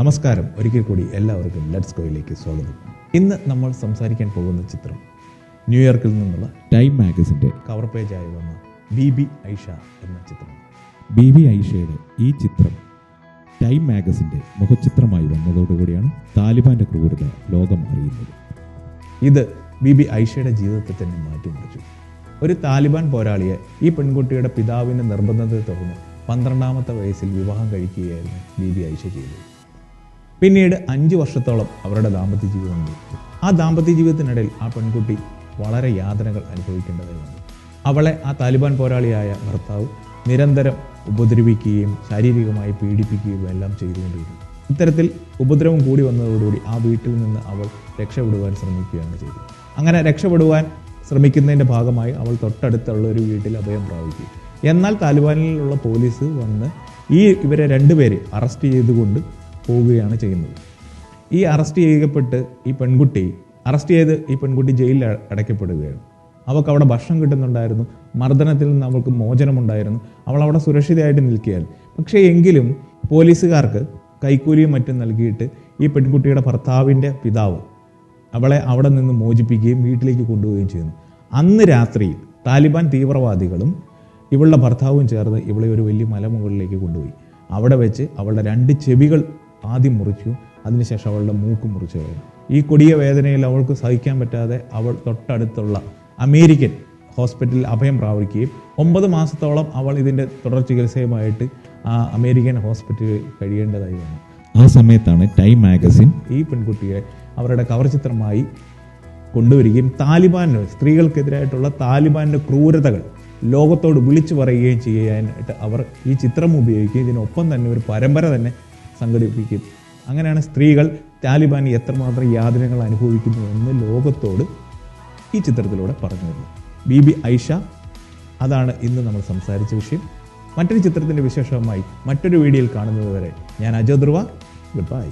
നമസ്കാരം. ഒരിക്കൽ കൂടി എല്ലാവർക്കും ലെറ്റ്സ് ഗോയിലേക്ക് സ്വാഗതം. ഇന്ന് നമ്മൾ സംസാരിക്കാൻ പോകുന്ന ചിത്രം ന്യൂയോർക്കിൽ നിന്നുള്ള ടൈം മാഗസിന്റെ കവർ പേജായി വന്ന ബി ബി ഐഷ എന്ന ചിത്രം ബി ബി ഐഷയുടെ ഈ ചിത്രം ടൈം മാഗസിന്റെ മുഖചിത്രമായി വന്നതോടുകൂടിയാണ് താലിബാന്റെ ക്രൂരത ലോകം അറിയുന്നത്. ഇത് ബി ബി ഐഷയുടെ ജീവിതത്തെ തന്നെ മാറ്റിമറിച്ചു. ഒരു താലിബാൻ പോരാളിയെ ഈ പെൺകുട്ടിയുടെ പിതാവിന്റെ നിർബന്ധത്തെ തുടർന്ന് പന്ത്രണ്ടാമത്തെ വയസ്സിൽ വിവാഹം കഴിക്കുകയായിരുന്നു ബി ബി ഐഷ ചെയ്തത്. പിന്നീട് അഞ്ച് വർഷത്തോളം അവരുടെ ദാമ്പത്യ ജീവിതം ഉണ്ട് ആ ദാമ്പത്യ ജീവിതത്തിനിടയിൽ ആ പെൺകുട്ടി വളരെ യാതനകൾ അനുഭവിക്കേണ്ടതായി വന്നു അവളെ ആ താലിബാൻ പോരാളിയായ ഭർത്താവ് നിരന്തരം ഉപദ്രവിക്കുകയും ശാരീരികമായി പീഡിപ്പിക്കുകയും എല്ലാം ചെയ്തുകൊണ്ടിരുന്നു. ഇത്തരത്തിൽ ഉപദ്രവം കൂടി വന്നതോടുകൂടി ആ വീട്ടിൽ നിന്ന് അവൾ രക്ഷപ്പെടുവാൻ ശ്രമിക്കുകയാണ് ചെയ്തത്. അങ്ങനെ രക്ഷപ്പെടുവാൻ ശ്രമിക്കുന്നതിന്റെ ഭാഗമായി അവൾ തൊട്ടടുത്തുള്ള ഒരു വീട്ടിൽ അഭയം പ്രാപിക്കും എന്നാൽ താലിബാനിലുള്ള പോലീസ് വന്ന് ഈ ഇവരെ രണ്ടുപേരെ അറസ്റ്റ് ചെയ്തുകൊണ്ട് പോവുകയാണ് ചെയ്യുന്നത്. ഈ അറസ്റ്റ് ചെയ്യപ്പെട്ട് ഈ പെൺകുട്ടി അറസ്റ്റ് ചെയ്ത് ഈ പെൺകുട്ടി ജയിലിൽ അടയ്ക്കപ്പെടുകയാണ്. അവൾക്ക് അവിടെ ഭക്ഷണം കിട്ടുന്നുണ്ടായിരുന്നു മർദ്ദനത്തിൽ നിന്ന് അവൾക്ക് മോചനമുണ്ടായിരുന്നു അവൾ അവിടെ സുരക്ഷിതയായിട്ട് നിൽക്കുകയായിരുന്നു പക്ഷേ എങ്കിലും പോലീസുകാർക്ക് കൈക്കൂലിയും മറ്റും നൽകിയിട്ട് ഈ പെൺകുട്ടിയുടെ ഭർത്താവിന്റെ പിതാവ് അവളെ അവിടെ നിന്ന് മോചിപ്പിക്കുകയും വീട്ടിലേക്ക് കൊണ്ടുപോവുകയും ചെയ്യുന്നു. അന്ന് രാത്രി താലിബാൻ തീവ്രവാദികളും ഇവളുടെ ഭർത്താവും ചേർന്ന് ഇവളെ ഒരു വലിയ മലമുകളിലേക്ക് കൊണ്ടുപോയി. അവിടെ വെച്ച് അവളുടെ രണ്ട് ചെവികൾ ആദ്യം മുറിച്ചു അതിനുശേഷം അവളുടെ മൂക്ക് മുറിച്ചു കഴിഞ്ഞു. ഈ കൊടിയ വേദനയിൽ അവൾക്ക് സഹിക്കാൻ പറ്റാതെ അവൾ തൊട്ടടുത്തുള്ള അമേരിക്കൻ ഹോസ്പിറ്റലിൽ അഭയം പ്രാപിക്കുകയും ഒമ്പത് മാസത്തോളം അവൾ ഇതിന്റെ തുടർ ചികിത്സയുമായിട്ട് ആ അമേരിക്കൻ ഹോസ്പിറ്റലിൽ കഴിയേണ്ടതായി വന്നു. ആ സമയത്താണ് ടൈം മാഗസിൻ ഈ പെൺകുട്ടിയെ അവരുടെ കവർ ചിത്രമായി കൊണ്ടുവരികയും താലിബാന് സ്ത്രീകൾക്കെതിരായിട്ടുള്ള താലിബാന്റെ ക്രൂരതകൾ ലോകത്തോട് വിളിച്ചു പറയുകയും ചെയ്യാനായിട്ട് അവർ ഈ ചിത്രം ഉപയോഗിക്കുകയും ഇതിനൊപ്പം തന്നെ ഒരു പരമ്പര തന്നെ സംഘടിപ്പിക്കും. അങ്ങനെയാണ് സ്ത്രീകൾ താലിബാൻ എത്രമാത്രം യാതനകൾ അനുഭവിക്കുന്നു എന്ന് ലോകത്തോട് ഈ ചിത്രത്തിലൂടെ പറഞ്ഞു തരുന്നത് ബി ബി ഐഷ അതാണ് ഇന്ന് നമ്മൾ സംസാരിച്ച വിഷയം. മറ്റൊരു ചിത്രത്തിന്റെ വിശേഷവുമായി മറ്റൊരു വീഡിയോയിൽ കാണുന്നതുവരെ ഞാൻ അജോ ധ്രുവ ഗുഡ് ബൈ